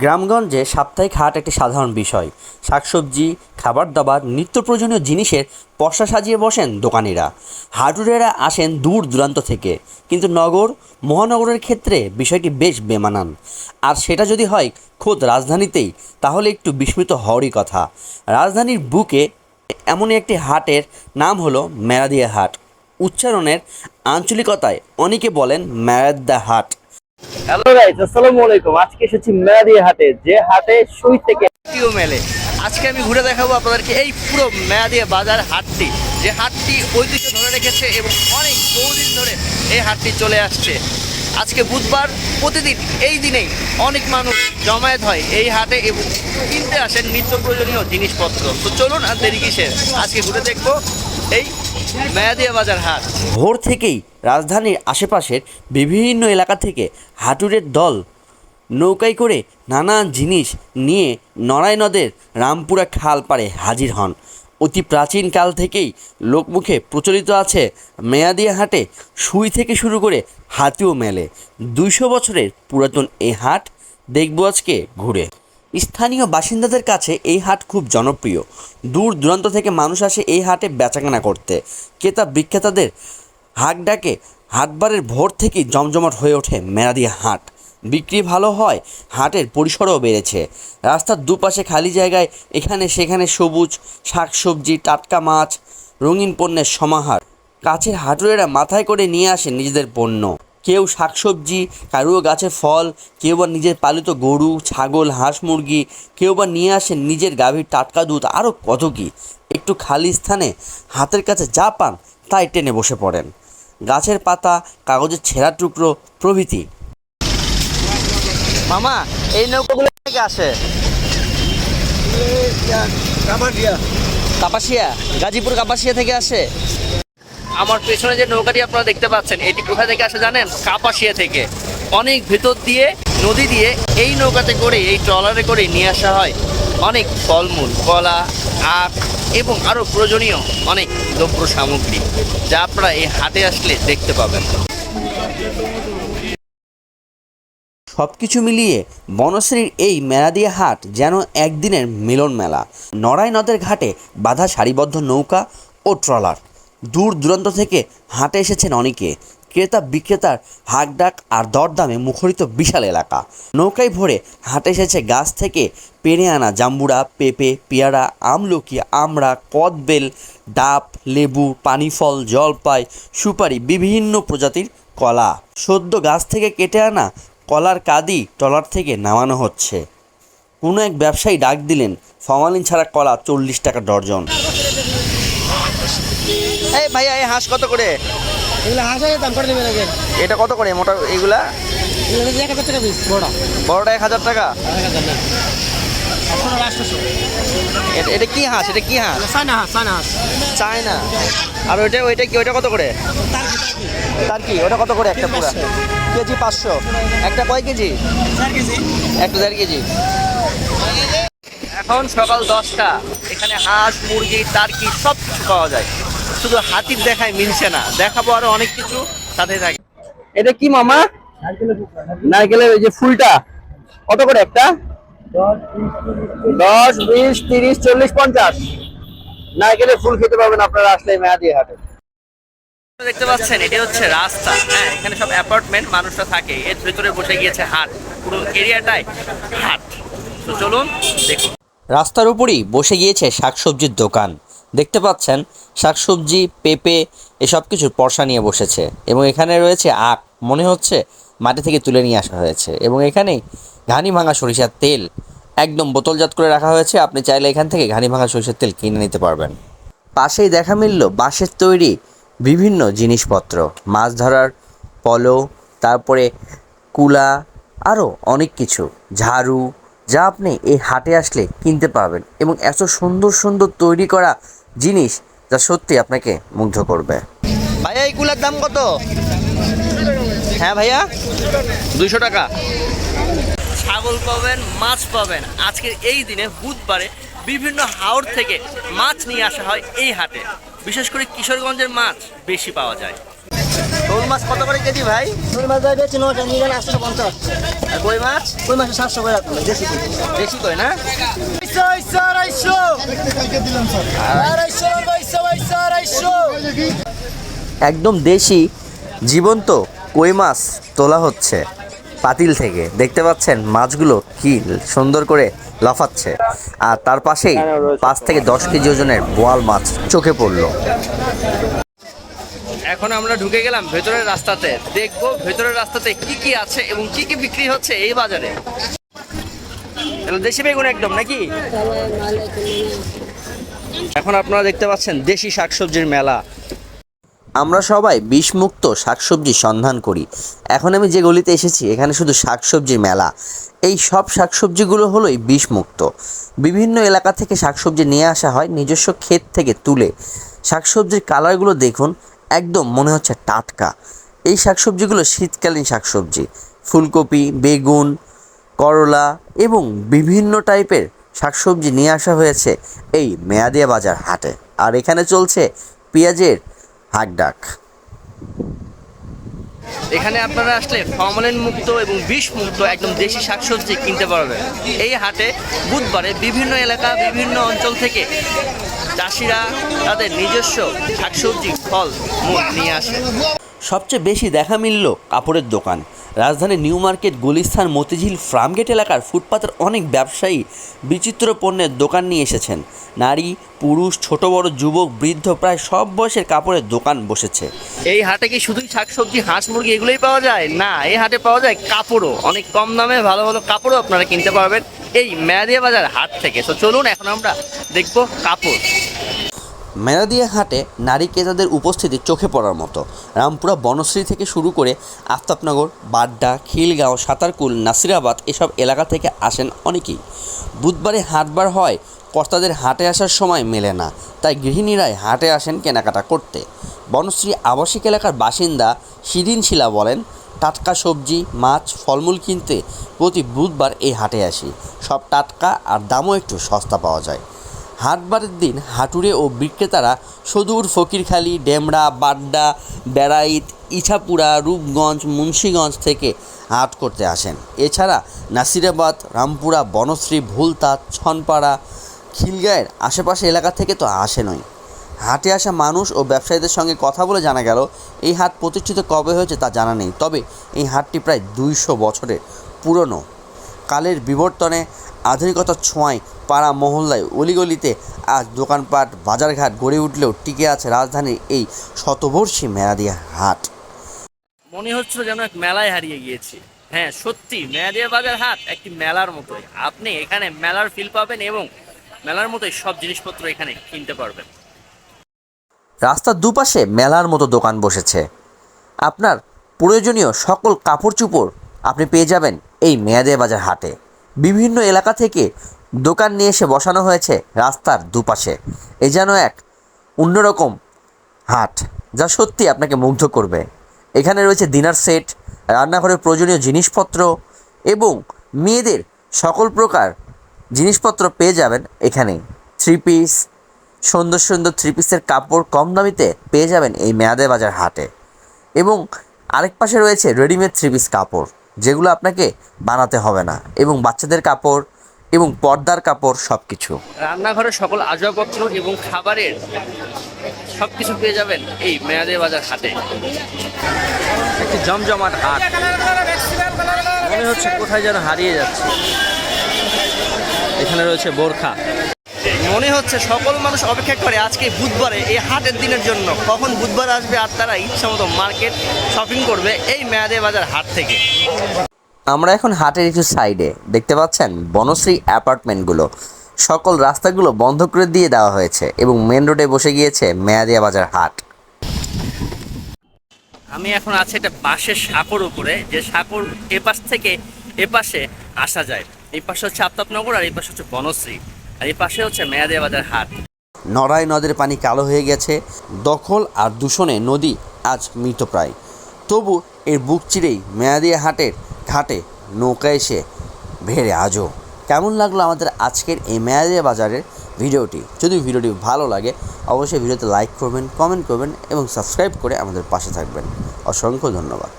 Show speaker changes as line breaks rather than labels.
গ্রামগঞ্জে সাপ্তাহিক হাট একটি সাধারণ বিষয়। শাকসবজি, খাবার দাবার নিত্য প্রয়োজনীয় জিনিসের পসরা সাজিয়ে বসেন দোকানিরা। হাটুরেরা আসেন দূর দূরান্ত থেকে। কিন্তু নগর, মহানগরের ক্ষেত্রে বিষয়টি বেশ বেমানান। আর সেটা যদি হয় খোদ রাজধানীতেই, তাহলে একটু বিস্মিত হওয়ারই কথা। রাজধানীর বুকে এমনই একটি হাটের নাম হলো মেরাদিয়া হাট। উচ্চারণের আঞ্চলিকতায় অনেকে বলেন মেরাদ্দা হাট।
হ্যালো গাইস আসসালামু আলাইকুম। আজকে এসেছি মেয়াদি হাটে, যে হাটে সুই থেকে
মেলে। আজকে আমি ঘুরে দেখাবো আপনাদেরকে এই পুরো মেয়াদিয়া বাজার হাটটি, যে হাটটি ঐতিহ্য ধরে রেখেছে এবং অনেক বহুদিন ধরে এই হাটটি চলে আসছে। আজকে বুধবার প্রতিদিন এই দিনেই অনেক মানুষ জমায়েত হয় এই হাটে এবং কিনতে আসেন নিত্য প্রয়োজনীয় জিনিসপত্র। তো চলুন আর দেরি কিসের? আজকে ঘুরে দেখব এই বাজার হাট। ভোর থেকেই রাজধানীর আশেপাশের বিভিন্ন এলাকা থেকে হাটুরের দল নৌকায় করে নানান জিনিস নিয়ে নড়াই নদের রামপুরা খাল পাড়ে হাজির হন। অতি প্রাচীন কাল থেকেই লোকমুখে প্রচলিত আছে মেয়াদিয়া হাটে সুই থেকে শুরু করে হাতিও মেলে। দুইশো বছরের পুরাতন এই হাট দেখব আজকে ঘুরে। স্থানীয় বাসিন্দাদের কাছে এই হাট খুব জনপ্রিয়। দূর দূরান্ত থেকে মানুষ আসে এই হাটে বেচাকেনা করতে। ক্রেতা বিক্রেতাদের হাক ডাকে, হাটবারের ভোর থেকেই জমজমাট হয়ে ওঠে মেরাদিয়া হাট। বিক্রি ভালো হয়, হাটের পরিসরও বেড়েছে। রাস্তার দুপাশে খালি জায়গায় এখানে সেখানে সবুজ, শাকসবজি, টাটকা মাছ, রঙিন পণ্যের সমাহার। কাছের হাটুরেরা মাথায় করে নিয়ে আসে নিজেদের পণ্য। কেউ শাকসবজি কারুও গাছে ফল কেউ বা নিজের পালিত গরু ছাগল হাঁস মুরগি কেউ বা নিয়ে আসেন নিজের গাভীর টাটকা দুধ। আরও কত কী? একটু খালি স্থানে হাতের কাছে যা পান তাই টেনে বসে পড়েন। গাছের পাতা কাগজের ছেঁড়া টুকরো প্রভৃতি। মামা এই নৌকাগুলো থেকে আসে। কাপাসিয়া? গাজীপুর কাপাসিয়া থেকে আসে? আমার পেছনে যে নৌকাটি আপনারা দেখতে পাচ্ছেন, এটি কোথা থেকে আসে জানেন? কাপাসিয়া থেকে। অনেক ভেতর দিয়ে, নদী দিয়ে এই নৌকাতে করে, এই ট্রলারে করে নিয়ে আসা হয়। অনেক ফলমূল, কলা, আখ এবং আরও প্রয়োজনীয় অনেক দ্রব্য সামগ্রী, যা আপনারা এই হাটে আসলে দেখতে পাবেন। সব কিছু মিলিয়ে বনশ্রীর এই মেলাদিয়া হাট যেন একদিনের মিলন মেলা নড়াই নদের ঘাটে বাঁধা সারিবদ্ধ নৌকা ও ট্রলার। দূর দূরান্ত থেকে হাটে এসেছেন অনেকে। ক্রেতা, বিক্রেতার হাকডাক আর দরদামে মুখরিত বিশাল এলাকা। নৌকায় ভরে হাটে এসেছে গাছ থেকে পেরে আনা জাম্বুরা, পেঁপে, পেয়ারা, আমলকি, আমড়া, কদবেল, ডাব, লেবু, পানিফল, জলপাই, সুপারি, বিভিন্ন প্রজাতির কলা। সদ্য গাছ থেকে কেটে আনা কলার কাদি ট্রলার থেকে নামানো হচ্ছে। কোনো এক ব্যবসায়ী ডাক দিলেন ফমালিন ছাড়া কলা চল্লিশ টাকা ডর্জন এই ভাইয়া এই হাঁস কত করে?
এগুলো হাঁসের দাম করে দেবেন আগে।
এটা কত করে মোটা এগুলা?
এক হাজার টাকা পিস বড়।
বড়টা এক হাজার টাকা? এটা- কি হাঁস? এটা কি হাঁস?
সানা হাঁস সানা হাঁস।
চায়না। আর ওইটা ওইটা কি ওইটা কত করে? তার কি ওটা কত করে একটা পুরা? কেজি পাঁচশো। একটা কয় কেজি? একটা দেড় কেজি। এখন সকাল দশটা। এখানে হাঁস মুরগি টার্কি সব কিছু পাওয়া যায়। শুধু হাতির দেখায় মিলছে না। দেখাবো আরও অনেক কিছু সাথে থাকে। এটা কি মামা? নারকেলের ওই যে ফুলটা। কত করে একটা? দশ বিশ তিরিশ চল্লিশ পঞ্চাশ। নারকেলের ফুল খেতে পাবেন আপনারা আসলে মেয়াদি হাটে। দেখতে পাচ্ছেন এটি হচ্ছে রাস্তা। হ্যাঁ এখানে সব অ্যাপার্টমেন্ট মানুষরা থাকে। এর ভিতরে বসে গিয়েছে হাট। পুরো এরিয়াটাই হাট। তো চলুন দেখুন। রাস্তার উপরই বসে গিয়েছে শাকসবজির দোকান। দেখতে পাচ্ছেন, শাকসবজি, পেঁপে এসব কিছুর পরসা নিয়ে বসেছে এবং এখানে রয়েছে আখ। মনে হচ্ছে মাটি থেকে তুলে নিয়ে আসা হয়েছে এবং এখানে ঘানি ভাঙা সরিষার তেল একদম বোতলজাত করে রাখা হয়েছে। আপনি চাইলে এখান থেকে ঘানি ভাঙা সরিষার তেল কিনে নিতে পারবেন। পাশেই দেখা মিলল বাঁশের তৈরি বিভিন্ন জিনিসপত্র। মাছ ধরার পলো, তারপরে কুলা, আরও অনেক কিছু। ঝাড়ু যা আপনি এই হাটে আসলে কিনতে পাবেন এবং এত সুন্দর সুন্দর তৈরি করা জিনিস যা সত্যি আপনাকে মুগ্ধ করবে। ভাইয়া এই কুলার দাম কত? হ্যাঁ ভাইয়া? দুইশো টাকা। ছাগল পাবেন মাছ পাবেন। আজকের এই দিনে বুধবারে বিভিন্ন হাওড় থেকে মাছ নিয়ে আসা হয় এই হাটে। বিশেষ করে কিশোরগঞ্জের মাছ বেশি পাওয়া যায়।
মাছ কত করে কেজি ভাই?
মাছ ভাই বেচি নটা নিয়ে গেলে আটশো পঞ্চাশ।
আর কই মাছ?
রুই মাছ সাতশো করে দেশি
কই? না?
আড়াইশো আড়াইশো। আড়াইশো আড়াইশো আড়াইশো আড়াইশো।
একদম দেশি জীবন্ত কই মাছ তোলা হচ্ছে পাতিল থেকে। দেখতে পাচ্ছেন মাছগুলো কি সুন্দর করে লাফাচ্ছে। আর তার পাশেই পাঁচ থেকে দশ কেজি ওজনের বোয়াল মাছ চোখে পড়ল।
এখন আমরা ঢুকে গেলাম ভেতরের রাস্তাতে। দেখব ভেতরের রাস্তাতে কি কি আছে এবং কি কি বিক্রি হচ্ছে এই বাজারে। দেশি বেগুন একদম নাকি? এখন আপনারা দেখতে পাচ্ছেন দেশি শাকসবজির মেলা।
আমরা সবাই বিষমুক্ত শাকসবজির সন্ধান করি। এখন আমি যে গলিতে এসেছি, এখানে শুধু শাকসবজির মেলা। এই সব শাকসবজিগুলো হলোই বিষমুক্ত। বিভিন্ন এলাকা থেকে শাকসবজি নিয়ে আসা হয় নিজস্ব ক্ষেত থেকে তুলে। শাকসবজির কালারগুলো দেখুন একদম মনে হচ্ছে টাটকা। এই শাকসবজিগুলো শীতকালীন শাকসবজি। ফুলকপি, বেগুন, করলা এবং বিভিন্ন টাইপের শাকসবজি নিয়ে আসা হয়েছে এই মেয়াদিয়া বাজার হাটে। আর এখানে চলছে পেঁয়াজের হাকডাক।
এখানে আপনারা আসলে ফর্মালিন মুক্ত এবং বিষ মুক্ত একদম দেশি শাকসবজি কিনতে পারবেন। এই হাটে বুধবারে বিভিন্ন এলাকা, বিভিন্ন অঞ্চল থেকে চাষিরা তাদের নিজস্ব শাকসবজি ফল মূল নিয়ে আসে।
সবচেয়ে বেশি দেখা মিলল কাপড়ের দোকান। রাজধানীর New Market Gulistan Motijheel Farmgate এলাকার ফুটপাতের অনেক ব্যবসায়ী বিচিত্র পণ্যের দোকান নিয়ে এসেছেন। নারী, পুরুষ, ছোট, বড়, যুবক, বৃদ্ধ প্রায় সব বয়সের কাপড়ের দোকান বসেছে।
এই হাটে কি শুধুই শাকসবজি, হাঁস, মুরগি এগুলোই পাওয়া যায়? না, এই হাটে পাওয়া যায় কাপড়ও। অনেক কম দামে ভালো ভালো কাপড়ও আপনারা কিনতে পারবেন এই মেয়াদিয়া বাজার হাট থেকে। তো চলুন, এখন আমরা দেখব কাপড়।
মেলাদিয়া হাটে নারী ক্রেতাদের উপস্থিতি চোখে পড়ার মতো। রামপুরা বনশ্রী থেকে শুরু করে আফতাবনগর, বাড্ডা, খিলগাঁও, সাঁতারকুল, নাসিরাবাদ এসব এলাকা থেকে আসেন অনেকেই। বুধবারে হাটবার হয়, কর্তাদের হাটে আসার সময় মেলে না, তাই গৃহিণীরাই হাটে আসেন কেনাকাটা করতে। বনশ্রী আবাসিক এলাকার বাসিন্দা শিরিন শিলা বলেন, টাটকা সবজি, মাছ, ফলমূল কিনতে প্রতি বুধবার এই হাটে আসি। সব টাটকা আর দামও একটু সস্তা পাওয়া যায়। হাটবারের দিন হাটুরে ও বিক্রেতারা সদূর, ফকিরখালী, ডেমরা, বাড্ডা, বেড়াইত, ইছাপুরা, রূপগঞ্জ, মুন্সীগঞ্জ থেকে হাট করতে আসেন। এছাড়া নাসিরাবাদ, রামপুরা, বনশ্রী, ভুলতা, ছনপাড়া, খিলগাঁয়ের আশেপাশে এলাকা থেকে তো আসেনই। হাটে আসা মানুষ ও ব্যবসায়ীদের সঙ্গে কথা বলে জানা গেল, এই হাট প্রতিষ্ঠিত কবে হয়েছে তা জানা নেই। তবে এই হাটটি প্রায় দুইশো বছরের পুরনো। কালের বিবর্তনে আধুনিকতার ছোঁয়ায় পাড়া মহল্লায় অলিগলিতে আজ দোকানপাট বাজারঘাট গড়ে উঠলেও টিকে আছে রাজধানীর এই শতবর্ষী মেয়াদিয়া হাট।
মনে হচ্ছিল যেন এক মেলায় হারিয়ে গিয়েছি। হ্যাঁ সত্যি মেয়াদিয়া বাজার হাট একটি মেলার মতোই। আপনি এখানে মেলার ফিল পাবেন এবং মেলার মতোই সব জিনিসপত্র এখানে কিনতে পারবেন।
রাস্তার দুপাশে মেলার মতো দোকান বসেছে। আপনার প্রয়োজনীয় সকল কাপড় চুপড় আপনি পেয়ে যাবেন এই মেয়াদিয়া বাজার হাটে। বিভিন্ন এলাকা থেকে দোকান নিয়ে এসে বসানো হয়েছে রাস্তার দুপাশে। এ যেন এক অন্যরকম হাট, যা সত্যি আপনাকে মুগ্ধ করবে। এখানে রয়েছে ডিনার সেট, রান্নাঘরের প্রয়োজনীয় জিনিসপত্র এবং মেয়েদের সকল প্রকার জিনিসপত্র পেয়ে যাবেন এখানে। থ্রি পিস সুন্দর সুন্দর থ্রি পিসের কাপড় কম দামিতে পেয়ে যাবেন এই মেয়াদে বাজার হাটে। এবং আরেক পাশে রয়েছে রেডিমেড থ্রি পিস কাপড়। যেগুলো আপনাকে বানাতে হবে না। এবং বাচ্চাদের কাপড় এবং পর্দার কাপড় সব কিছু
রান্নাঘরের সকল আসবাবপত্র এবং খাবারের সব কিছু পেয়ে যাবেন এই মেয়াদে বাজার হাটে। একটি জমজমাট হাট। মনে হচ্ছে কোথায় যেন হারিয়ে যাচ্ছে। এখানে রয়েছে বোরখা। মনে হচ্ছে সকল মানুষ অপেক্ষা করে আজকে বুধবারে এই হাটের দিনের জন্য। কখন বুধবার আসবে আর তারা ইচ্ছা মতো মার্কেট শপিং করবে এই মেয়াদে বাজার হাট থেকে।
আমরা এখন হাটের একটু সাইডে। দেখতে পাচ্ছেন বনশ্রী অ্যাপার্টমেন্টগুলো। সকল রাস্তাগুলো বন্ধ করে দিয়ে দেওয়া হয়েছে এবং মেন রোডে বসে গিয়েছে মেয়াদিয়া বাজার হাট।
আমি এখন আছি একটা বাঁশের সাঁকোর উপরে। যে সাঁকোর এপাশ থেকে এপাশে আসা যায়। এই পাশে হচ্ছে আফতাবনগর আর এই পাশে হচ্ছে বনশ্রী। আর এই পাশে হচ্ছে মেয়াদিয়া বাজার হাট।
নড়াই নদের পানি কালো হয়ে গেছে, দখল আর দূষণে নদী আজ মৃতপ্রায়। তবু এর বুক চিরেই মেয়াদিয়া হাটের ঘাটে নৌকা এসে ভেড়ে আজও। কেমন লাগল আমাদের আজকের এই মেয়াদিয়া বাজারের ভিডিওটি? যদি ভিডিওটি ভালো লাগে, অবশ্যই ভিডিওতে লাইক করবেন কমেন্ট করবেন এবং সাবস্ক্রাইব করে আমাদের পাশে থাকবেন। অসংখ্য ধন্যবাদ।